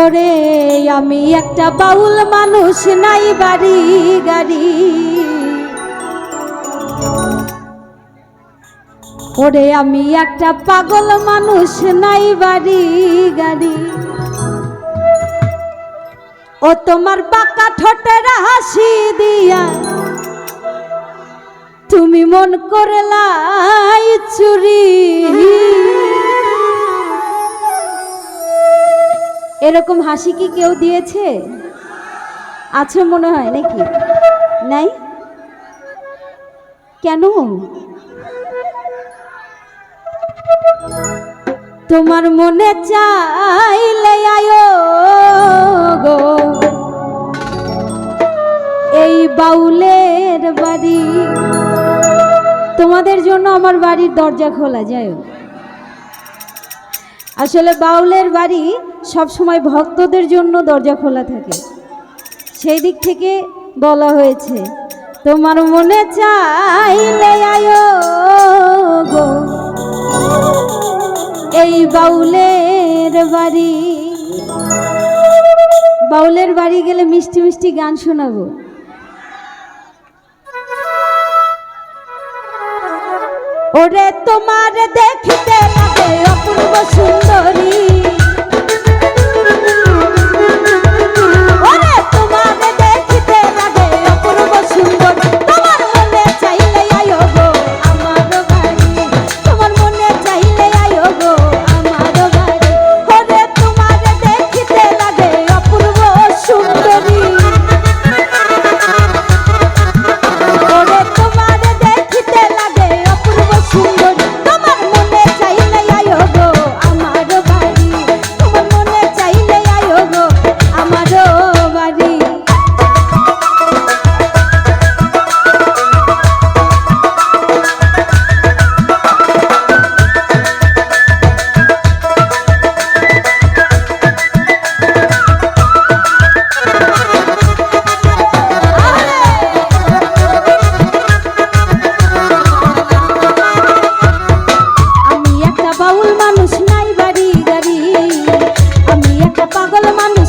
ওরে আমি একটা বাউল মানুষ, নাই বাড়ি, গাড়ি। ওরে আমি একটা পাগল মানুষ, নাই বাড়ি, গাড়ি। ও তোমার বাঁকা ঠোঁটের হাসি দিয়া, তুমি মন করলাই চুরি এরকম হাসি কি কেউ দিয়েছে? আছে মনে হয় নাকি? নাই? কেন? তোমার মনে চাইলে আয়ো গো। এই বাউলের বাড়ি। তোমাদের জন্য আমার বাড়ির দরজা খোলা যায় আসলে বাউলের বাড়ি সব সময় ভক্তদের জন্য দরজা খোলা থাকে। সেই দিক থেকে বলা হয়েছে, তোমার মনে চাইলে আয়ো গো। এই বাউলের বাড়ি বাউলের বাড়ি গেলে মিষ্টি মিষ্টি গান শোনাবো। ওরে তোমার দেখতে লাগে অপূর্ব সুন্দরী। মানুষ নাই বাড়ি গাড়ি। আমি একটা পাগল মানুষ